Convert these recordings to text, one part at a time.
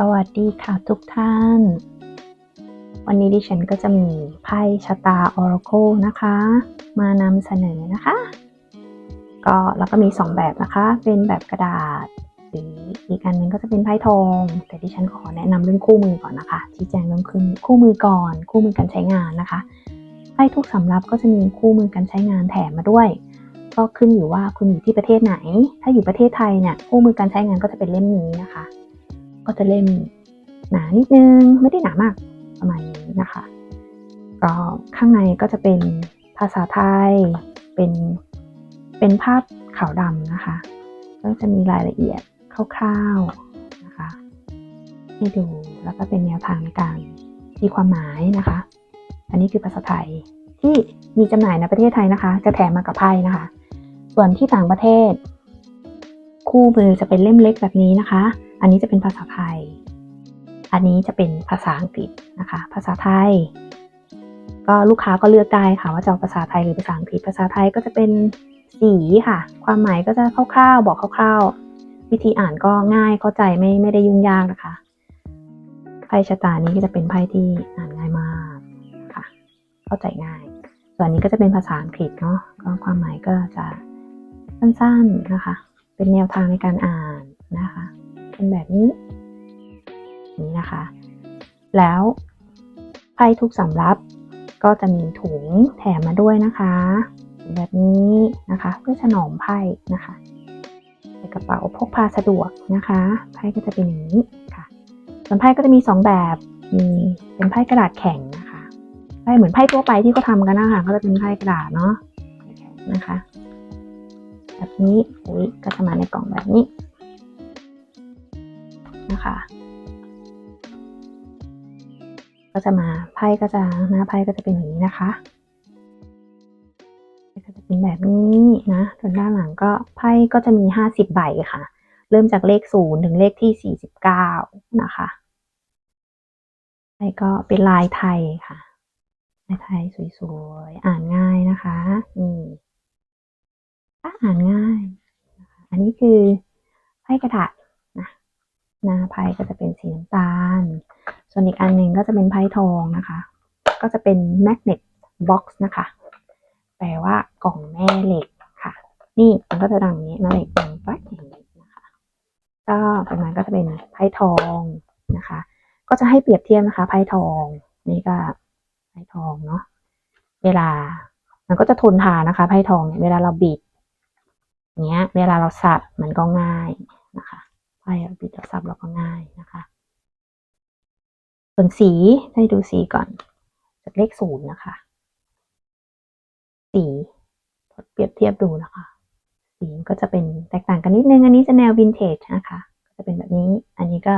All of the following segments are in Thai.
สวัสดีค่ะทุกท่าน วันนี้ดิฉันก็จะมีไพ่ชะตา Oracle นะคะ มานำเสนอนะคะ ก็แล้วก็มี 2 แบบนะคะ เป็นแบบกระดาษหรืออีกอันหนึงก็จะเป็นไพ่ทอง แต่ดิฉันขอแนะนำเรื่องคู่มือก่อนนะคะชี้แจงเรื่องคู่คู่มือก่อน คู่มือการใช้งานนะคะไพ่ทุกสำรับก็จะมีคู่มือการใช้งานแถมมาด้วย ก็ขึ้นอยู่ว่าคุณอยู่ที่ประเทศไหน ถ้าอยู่ประเทศไทยเนี่ยคู่มือการใช้งานก็จะเป็นเล่มนี้นะคะ ก็จะเล่มหนานิดนึงไม่ได้หนามากประมาณนี้นะคะ ก็ข้างในก็จะเป็นภาษาไทยเป็นเป็นภาพขาวดำนะคะ ก็จะมีรายละเอียดคร่าวๆนะคะ ให้ดูแล้วก็เป็นแนวทางในการตีความหมายนะคะ อันนี้คือภาษาไทยที่มีจำหน่ายในประเทศไทยนะคะ จะแถมมากับไพ่นะคะ ส่วนที่ต่างประเทศ คู่มือจะเป็นเล่มเล็กแบบนี้นะคะ อันนี้จะเป็นภาษาไทย อันนี้จะเป็นภาษาอังกฤษนะคะ ภาษาไทย ก็ลูกค้าก็เลือกได้ค่ะว่าจะเอาภาษาไทยหรือภาษาอังกฤษ ภาษาไทยก็จะเป็นสีค่ะ ความหมายก็จะคร่าวๆ บอกคร่าวๆ วิธีอ่านก็ง่ายเข้าใจไม่ไม่ได้ยุ่งยากนะคะไพ่ชะตานี้ก็จะเป็นไพ่ที่อ่านง่ายมากค่ะ เข้าใจง่าย ส่วนนี้ก็จะเป็นภาษาอังกฤษเนาะก็ความหมายก็จะสั้นๆนะคะ เป็นแนวทางในการอ่านนะคะ เป็นแบบนี้ นี้นะคะ แล้วไพ่ทุกสำรับก็จะมีถุงแถมมาด้วยนะคะ แบบนี้นะคะ เพื่อถนอมไพ่นะคะใส่กระเป๋าพกพาสะดวกนะคะไพ่ก็จะเป็นอย่างนี้ค่ะส่วนไพ่ก็จะมีสองแบบมีเป็นไพ่กระดาษแข็งนะคะไพ่เหมือนไพ่ทั่วไปที่เขาทำกันนะคะก็จะเป็นไพ่กระดาษเนาะนะคะ แบบนี้อุ้ยก็จะมาในกล่องแบบนี้ นะคะ ก็จะมาไพ่ก็จะหน้าไพ่ก็จะเป็นอย่างนี้นะคะก็จะเป็นแบบนี้นะส่วนด้านหลังก็ไพ่ก็จะมีห้าสิบใบค่ะ เริ่มจากเลขศูนย์ถึงเลขที่สี่สิบเก้านะคะไพ่ก็เป็นลายไทยค่ะลายไทยสวยๆ อ่านง่ายนะคะนี่อ่านง่าย อันนี้คือไพ่กระดาษ นะไพ่ก็จะเป็นสีน้ำตาล ส่วนอีกอันหนึ่งก็จะเป็นไพ่ทองนะคะ ก็จะเป็น magnet box นะคะ แปลว่ากล่องแม่เหล็กค่ะ นี่มันก็จะดังอย่างนี้แม่เหล็กดังปั๊กอย่างนี้นะคะ ก็ประมาณก็จะเป็นไพ่ทองนะคะ ก็จะให้เปรียบเทียบนะคะไพ่ทอง นี่ก็ไพ่ทองเนาะ เวลา มันก็จะทนทานนะคะไพ่ทองเนี่ยเวลาเราบีบเนี้ย เวลาเราสับมันก็ง่ายนะคะไพ่เราบิดเราสับเราก็ง่ายนะคะ ส่วนสีให้ดูสีก่อนจากเลขศูนย์นะคะ สีเปรียบเทียบดูนะคะ สีก็จะเป็นแตกต่างกันนิดนึง อันนี้จะแนววินเทจนะคะ ก็จะเป็นแบบนี้ อันนี้ก็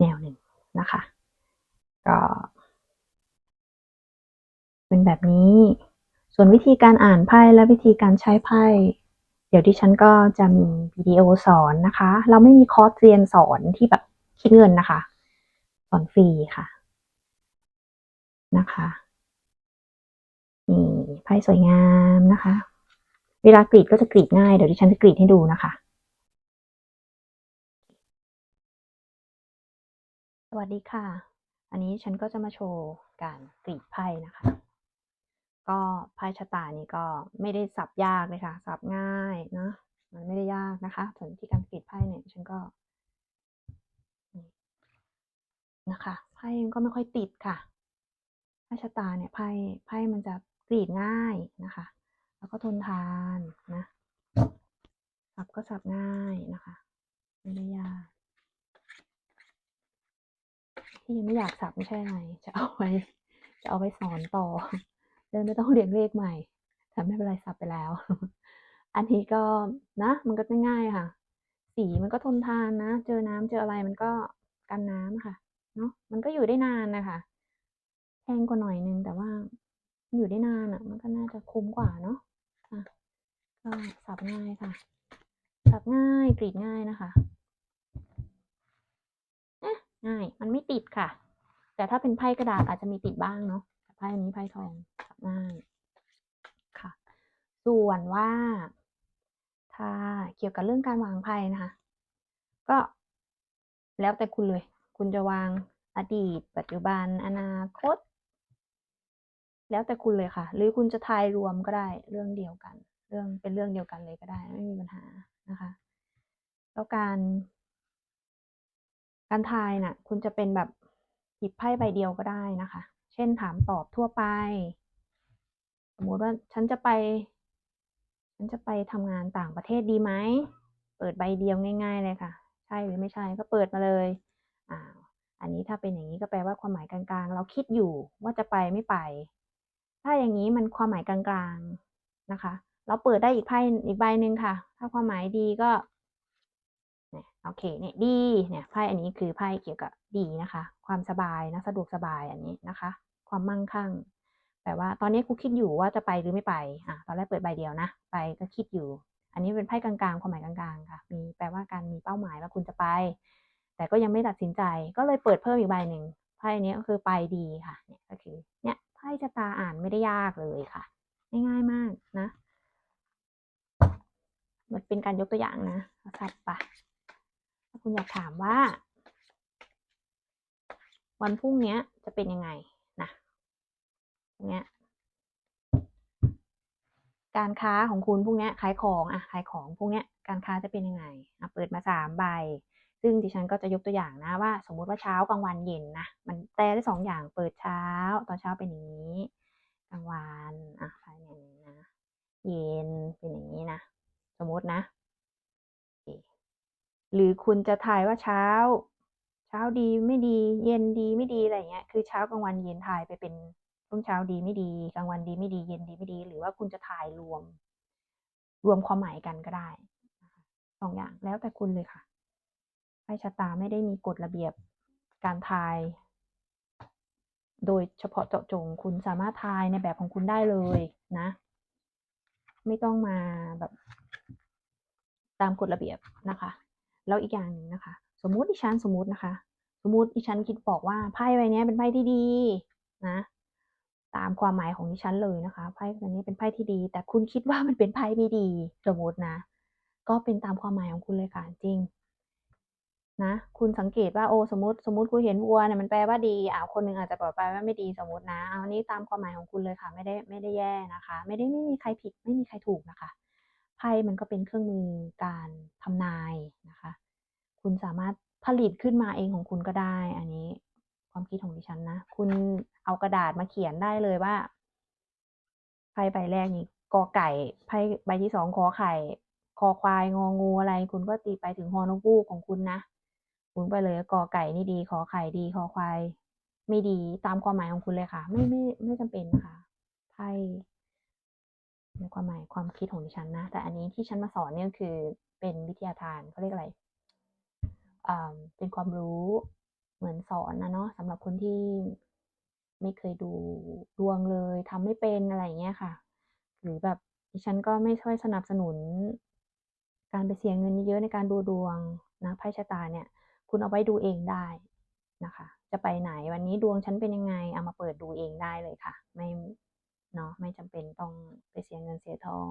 แนวหนึ่งนะคะ ก็เป็นแบบนี้ ส่วนวิธีการอ่านไพ่และวิธีการใช้ไพ่ เดี๋ยวดิฉันก็จะมีวิดีโอสอนนะคะ เราไม่มีคอร์สเรียนสอนที่แบบ คิดเงินนะคะสอนฟรีค่ะ นะคะนี่ไพ่สวยงามนะคะ เวลากรีดก็จะกรีดง่ายเดี๋ยวดิฉันจะกรีดให้ดูนะคะ สวัสดีค่ะ อันนี้ฉันก็จะมาโชว์การกรีดไพ่นะคะ ก็ไพ่ชะตานี้ก็ไม่ได้สับยากเลยค่ะ สับง่ายนะมันไม่ได้ยากนะคะส่วนวิธีการกรีดไพ่เนี่ยฉันก็ นะคะไพ่ก็ไม่ค่อยติดค่ะไพ่ชะตาเนี่ยไพ่ไพ่มันจะกรีดง่ายนะคะ แล้วก็ทนทานนะสับก็สับง่ายนะคะไม่ได้ยากที่ยังไม่อยากสับไม่ใช่อะไรจะเอาไว้ จะเอาไว้สอนต่อเดินไม่ต้องเรียนเลขใหม่แต่ไม่เป็นไรสับไปแล้ว อันนี้ก็นะ มันก็ง่ายค่ะ สีมันก็ทนทานนะ เจอน้ำเจออะไรมันก็กันน้ำค่ะ เนาะมันก็อยู่ได้นานนะคะแพงกว่าหน่อยนึงแต่ว่าอยู่ได้นานอะ มันก็น่าจะคุ้มกว่าเนาะอะก็สับง่ายค่ะ สับง่ายกรีดง่ายนะคะเอ๊ะง่าย มันไม่ติดค่ะ แต่ถ้าเป็นไพ่กระดาษอาจจะมีติดบ้างเนาะแต่ไพ่อันนี้ไพ่ทองสับง่ายค่ะ ส่วนว่า ถ้าเกี่ยวกับเรื่องการวางไพ่นะคะ ก็แล้วแต่คุณเลย คุณจะวางอดีต ปัจจุบัน อนาคต แล้วแต่คุณเลยค่ะ หรือคุณจะทายรวมก็ได้เรื่องเดียวกัน เรื่องเป็นเรื่องเดียวกันเลยก็ได้ ไม่มีปัญหานะคะ แล้วการ การทายน่ะ คุณจะเป็นแบบหยิบไพ่ใบเดียวก็ได้นะคะ เช่นถามตอบทั่วไป สมมติว่าฉันจะไป ฉันจะไปทำงานต่างประเทศดีไหม เปิดใบเดียวง่าย ๆ เลยค่ะ ใช่หรือไม่ใช่ก็เปิดมาเลย อ่าอันนี้ถ้าเป็นอย่างนี้ก็แปลว่าความหมายกลางๆ เราคิดอยู่ว่าจะไปไม่ไป ถ้าอย่างนี้มันความหมายกลางๆนะคะ เราเปิดได้อีกไพ่อีกใบหนึ่งค่ะ ถ้าความหมายดีก็เนี่ยโอเคเนี่ยดีเนี่ยไพ่อันนี้คือไพ่เกี่ยวกับดีนะคะ ความสบายนะสะดวกสบายอันนี้นะคะ ความมั่งคั่งแปลว่าตอนนี้ครูคิดอยู่ว่าจะไปหรือไม่ไปอะตอนแรกเปิดใบเดียวนะ ไปก็คิดอยู่ อันนี้เป็นไพ่กลางๆ ความหมายกลางๆ ค่ะ มีแปลว่าการมีเป้าหมายว่าคุณจะไป แต่ก็ยังไม่ตัดสินใจก็เลยเปิดเพิ่มอีกใบหนึ่งไพ่นี้ก็คือไปดีค่ะเนี่ยก็คือเนี่ยไพ่ชะตาอ่านไม่ได้ยากเลยค่ะ ง่ายๆมากนะมันเป็นการยกตัวอย่างนะเอาสัตว์ปะถ้าคุณอยากถามว่า วันพรุ่งนี้จะเป็นยังไงนะพรุ่งนี้ยการค้าของคุณพรุ่งนี้ขายของอะขายของพรุ่งนี้การค้าจะเป็นยังไงอะเปิดมาสามใบ ซึ่งดิฉันก็จะยกตัวอย่างนะว่า สมมุติว่าเช้ากลางวันเย็นนะมันแปลได้สองอย่างเปิดเช้า ตอนเช้าเป็นอย่างนี้กลางวันอะภายในนี้นะเย็นเป็นอย่างนี้นะ สมมตินะ หรือคุณจะทายว่าเช้า เช้าดีไม่ดี เย็นดีไม่ดีอะไรเงี้ยคือเช้ากลางวันเย็นทายไปเป็นช่วงเช้าดีไม่ดีกลางวันดีไม่ดี เย็นดีไม่ดี หรือว่าคุณจะทายรวม รวมความหมายกันก็ได้สองอย่างแล้วแต่คุณเลยค่ะ ไพ่ชะตาไม่ได้มีกฎระเบียบการทาย โดยเฉพาะเจาะจงคุณสามารถทายในแบบของคุณได้เลยนะ ไม่ต้องมาแบบ ตามกฎระเบียบนะคะ แล้วอีกอย่างหนึ่งนะคะ สมมุติดิฉันสมมุตินะคะ สมมุติดิฉันคิดบอกว่าไพ่ใบนี้เป็นไพ่ที่ดีนะตามความหมายของดิฉันเลยนะคะไพ่ใบนี้เป็นไพ่ที่ดี แต่คุณคิดว่ามันเป็นไพ่ไม่ดีสมมตินะ ก็เป็นตามความหมายของคุณเลยค่ะจริง นะคุณสังเกตว่าโอ้สมมติสมมติคุณเห็นวัวเนี่ยมันแปลว่าดีอ่าคนหนึ่งอาจจะบอกไปว่าไม่ดีสมมตินะเอานี้ตามความหมายของคุณเลยค่ะ ไม่ได้ไม่ได้แย่นะคะ ไม่ได้ไม่มีใครผิดไม่มีใครถูกนะคะไพ่มันก็เป็นเครื่องมือการทำนายนะคะ คุณสามารถผลิตขึ้นมาเองของคุณก็ได้ อันนี้ความคิดของดิฉันนะคุณเอากระดาษมาเขียนได้เลยว่าไพ่ใบแรกนี่กอไก่ไพ่ใบที่สองขอไข่ คอควายงองูอะไร คุณก็ตีไปถึงฮอนกูของคุณนะ คุณไปเลยกอไก่นี่ดี ขอไข่ดีคอควายไม่ดีตามความหมายของคุณเลยค่ะ ไม่ไม่ไม่จำเป็นนะคะไพ่ในความหมายความคิดของดิฉันนะ แต่อันนี้ที่ฉันมาสอนเนี่ยคือเป็นวิทยาทานเขาเรียกอะไรอ่าเป็นความรู้เหมือนสอนนะเนาะสำหรับคนที่ไม่เคยดูดวงเลยทำไม่เป็นอะไรอย่างเงี้ยค่ะ หรือแบบดิฉันก็ไม่ค่อยสนับสนุน การไปเสียเงินเยอะในการดูดวงนะไพ่ชะตาเนี่ย คุณเอาไว้ดูเองได้นะคะ จะไปไหนวันนี้ดวงฉันเป็นยังไง เอามาเปิดดูเองได้เลยค่ะ ไม่เนาะไม่จำเป็นต้องไปเสียเงินเสียทอง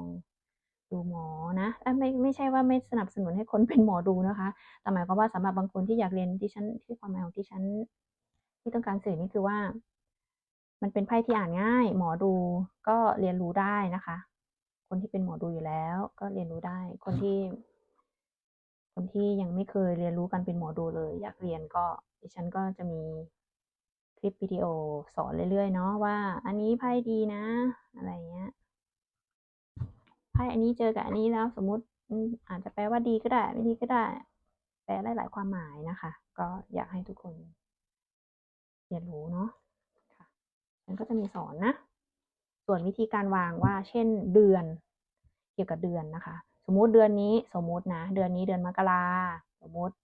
ดูหมอนะไม่ไม่ใช่ว่าไม่สนับสนุนให้คนเป็นหมอดูนะคะ แต่หมายความว่าสำหรับบางคนที่อยากเรียนที่ฉันที่ความหมายของที่ฉันที่ต้องการสื่อนี่คือว่า มันเป็นไพ่ที่อ่านง่าย หมอดูก็เรียนรู้ได้นะคะ คนที่เป็นหมอดูอยู่แล้ว ก็เรียนรู้ได้คนที่ คนที่ยังไม่เคยเรียนรู้การเป็นหมอดูเลย อยากเรียนก็ดิฉันก็จะมีคลิปวิดีโอสอนเรื่อยๆเนาะว่า อันนี้ไพ่ดีนะ อะไรเงี้ยไพ่อันนี้เจอกับอันนี้แล้วสมมติอาจจะแปลว่าดีก็ได้ ไม่ดีก็ได้ แปลได้หลายความหมายนะคะ ก็อยากให้ทุกคนเรียนรู้เนาะค่ะฉันก็จะมีสอนนะ ส่วนวิธีการวางว่า เช่นเดือน เกี่ยวกับเดือนนะคะ สมมุติเดือนนี้สมมุตินะ เดือนนี้เดือนมกราสมมุติ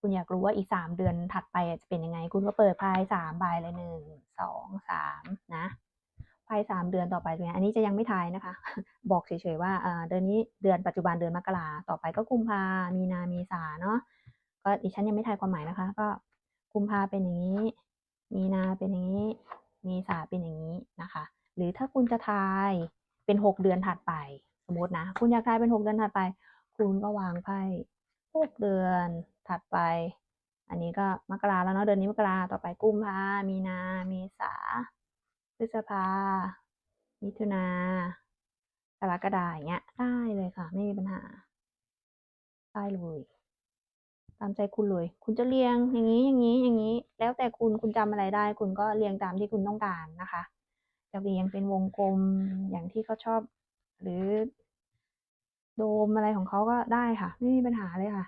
คุณอยากรู้ว่าอีกสามเดือนถัดไปจะเป็นยังไง คุณก็เปิดไพ่สามใบเลยหนึ่งสองสามนะไพ่สามเดือนต่อไปเป็นไงอันนี้จะยังไม่ทายนะคะ บอกเฉยๆว่าเดือนนี้เดือนปัจจุบันเดือนมกราต่อไปก็กุมภามีนาเมษาเนาะก็ดิฉันยังไม่ทายความหมายนะคะ ก็กุมภาเป็นอย่างนี้ มีนาเป็นอย่างนี้เมษาเป็นอย่างนี้นะคะ หรือถ้าคุณจะทายเป็นหกเดือนถัดไป สมมตินะ คุณอยากทายเป็นหกเดือนถัดไป คุณก็วางไพ่หกเดือนถัดไป อันนี้ก็มกราแล้วเนาะเดือนนี้มกราต่อไปกุมภามีนา เมษาพฤษภา มิถุนากรกฎาอย่างเงี้ยได้เลยค่ะ ไม่มีปัญหาได้เลยตามใจคุณเลย คุณจะเรียงอย่างนี้อย่างนี้อย่างนี้ แล้วแต่คุณคุณจำอะไรได้ คุณก็เรียงตามที่คุณต้องการนะคะ จะเรียงเป็นวงกลมอย่างที่เขาชอบ หรือโดมอะไรของเขาก็ได้ค่ะ ไม่มีปัญหาเลยค่ะ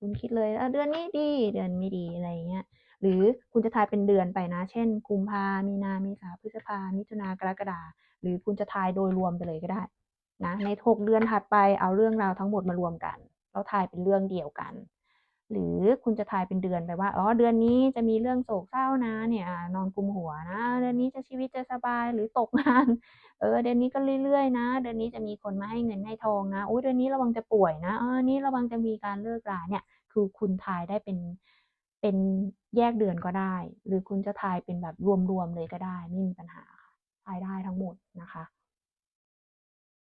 คุณคิดเลยเเดือนนี้ดี เดือนไม่ดีอะไรอย่างเงี้ย หรือคุณจะทายเป็นเดือนไปนะ เช่น กุมภา มีนา เมษา พฤษภา มิถุนากรกฎาหรือคุณจะทายโดยรวมไปเลยก็ได้นะ ในหกเดือนถัดไปเอาเรื่องราวทั้งหมดมารวมกัน แล้วทายเป็นเรื่องเดียวกัน หรือคุณจะทายเป็นเดือนไปว่าอ๋อเดือนนี้จะมีเรื่องโศกเศร้านะ เนี่ยนอนกุมหัวนะ เดือนนี้จะชีวิตจะสบายหรือตกงานเออเดือนนี้ก็เรื่อยๆนะ เดือนนี้จะมีคนมาให้เงินให้ทองนะอุ๊ยเดือนนี้ระวังจะป่วยนะเออนี้ระวังจะมีการเลิกราเนี่ย คือคุณทายได้เป็นเป็นแยกเดือนก็ได้ หรือคุณจะทายเป็นแบบรวมๆเลยก็ได้ไม่มีปัญหาค่ะทายได้ทั้งหมดนะคะ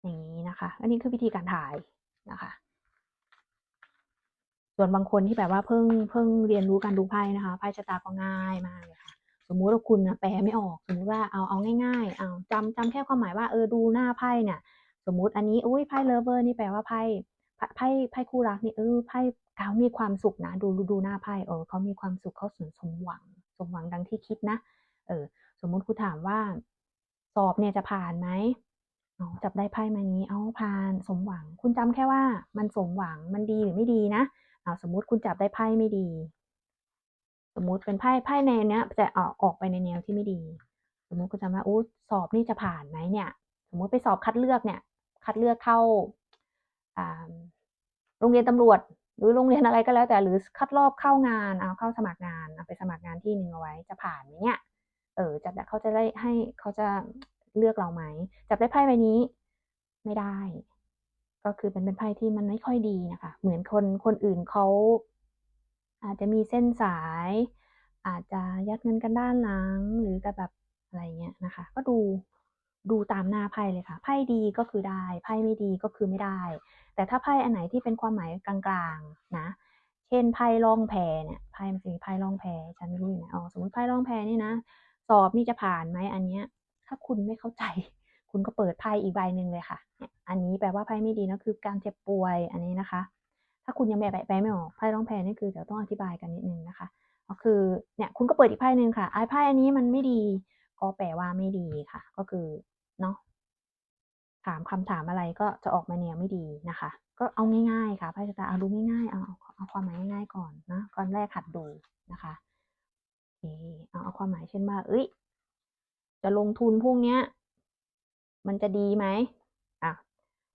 อย่างนี้นะคะ อันนี้คือวิธีการทายนะคะ ส่วนบางคนที่แบบว่าเพิ่งเพิ่งเรียนรู้การดูไพ่นะคะไพ่ชะตาก็ง่ายมากเลยค่ะสมมุติว่าคุณนะแปลไม่ออก สมมุติว่าเอาเอาง่ายๆเอาจำจำแค่ความหมายว่าเออดูหน้าไพ่เนี่ยสมมุติอันนี้อุ้ยไพ่เลเวอร์นี่แปลว่าไพ่ไพ่ไพ่คู่รักนี่เออไพ่เขามีความสุขนะ ดูดูหน้าไพ่เออเขามีความสุขเขาสมสมหวัง สมหวังดังที่คิดนะ เออ สมมุติคุณถามว่า สอบเนี่ยจะผ่านไหมอ๋อจับได้ไพ่มานี้ เอาผ่านสมหวัง คุณจำแค่ว่ามันสมหวังมันดีหรือไม่ดีนะ อ่าสมมุติคุณจับได้ไพ่ไม่ดี สมมุติเป็นไพ่ไพ่แนวเนี้ยจะออกออกไปในแนวที่ไม่ดี สมมุติคุณจำว่าอู้สอบนี่จะผ่านไหมเนี่ย สมมุติไปสอบคัดเลือกเนี่ย คัดเลือกเข้าโรงเรียนตำรวจหรือโรงเรียนอะไรก็แล้ว แต่หรือคัดรอบเข้างานเอาเข้าสมัครงานเอาไปสมัครงานที่หนึ่งเอาไว้จะผ่านไหมเนี่ยเออจะเขาจะได้ให้เขาจะเลือกเราไหมจับได้ไพ่ใบนี้ ไม่ได้ ก็คือเป็นเป็นไพ่ที่มันไม่ค่อยดีนะคะ เหมือนคนคนอื่นเขาอาจจะมีเส้นสาย อาจจะยัดเงินกันด้านหลังหรือกับแบบอะไรเงี้ยนะคะ ก็ดูดูตามหน้าไพ่เลยค่ะ ไพ่ดีก็คือได้ ไพ่ไม่ดีก็คือไม่ได้ แต่ถ้าไพ่อันไหนที่เป็นความหมายกลางๆนะ เช่นไพ่ล่องแพเนี่ย ไพ่มันจะมีไพ่ล่องแพฉันไม่รู้อยู่ไหนอ๋อสมมติไพ่ล่องแพนี่นะ สอบนี่จะผ่านไหมอันเนี้ย ถ้าคุณไม่เข้าใจ คุณก็เปิดไพ่อีกใบหนึ่งเลยค่ะเนี่ยอันนี้แปลว่าไพ่ไม่ดีนะคือการเจ็บป่วยอันนี้นะคะ ถ้าคุณยังแปลแปลไม่ออกไพ่ร้องแพนี่คือเดี๋ยวต้องอธิบายกันนิดนึงนะคะ ก็คือเนี่ยคุณก็เปิดอีกไพ่หนึ่งค่ะไอ้ไพ่อันนี้มันไม่ดี ก็แปลว่าไม่ดีค่ะ ก็คือเนาะถามคำถามอะไรก็จะออกมาแนวไม่ดีนะคะ ก็เอาง่ายๆค่ะไพ่ชะตาเอาดูง่ายๆเอาเอาความหมายง่ายๆก่อนนะก่อนแรกหัดดูนะคะโอเคเอาเอาความหมายเช่นว่าเอ้ยจะลงทุนพวกเนี้ย มันจะดีไหมอะ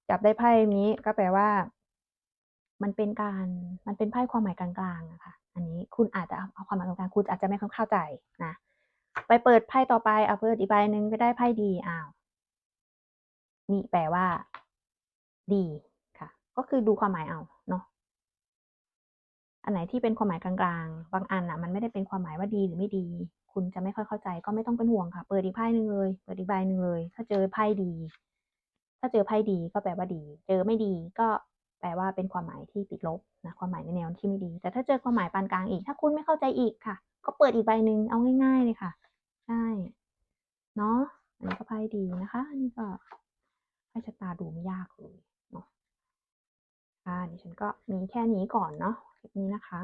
จับได้ไพ่นี้ก็แปลว่า มันเป็นการมันเป็นไพ่ความหมายกลางๆอะค่ะอันนี้คุณอาจจะเอาความหมายกลางๆคุณอาจจะไม่เข้าใจนะไปเปิดไพ่ต่อไปเอาเปิดอีกใบหนึ่งไปได้ไพ่ดีอ้าวนี่แปลว่า ดีค่ะ ก็คือดูความหมายเอา อันไหนที่เป็นความหมายกลางๆ บางอันอะมันไม่ได้เป็นความหมายว่าดีหรือไม่ดี คุณจะไม่ค่อยเข้าใจก็ไม่ต้องเป็นห่วงค่ะ เปิดอีกไพ่หนึ่งเลย เปิดอีกใบหนึ่งเลย ถ้าเจอไพ่ดี ถ้าเจอไพ่ดีก็แปลว่าดี เจอไม่ดีก็แปลว่าเป็นความหมายที่ติดลบนะความหมายในแนวที่ไม่ดี แต่ถ้าเจอความหมายปานกลางอีก ถ้าคุณไม่เข้าใจอีกค่ะ ก็เปิดอีกใบหนึ่งเอาง่าย ๆเลยค่ะ ใช่ เนาะอันนี้ก็ไพ่ดีนะคะอันนี้ก็ไพ่ชะตาดูไม่ยากเลย เนาะค่ะดิฉันก็มีแค่นี้ก่อนเนาะคลิปนี้นะคะ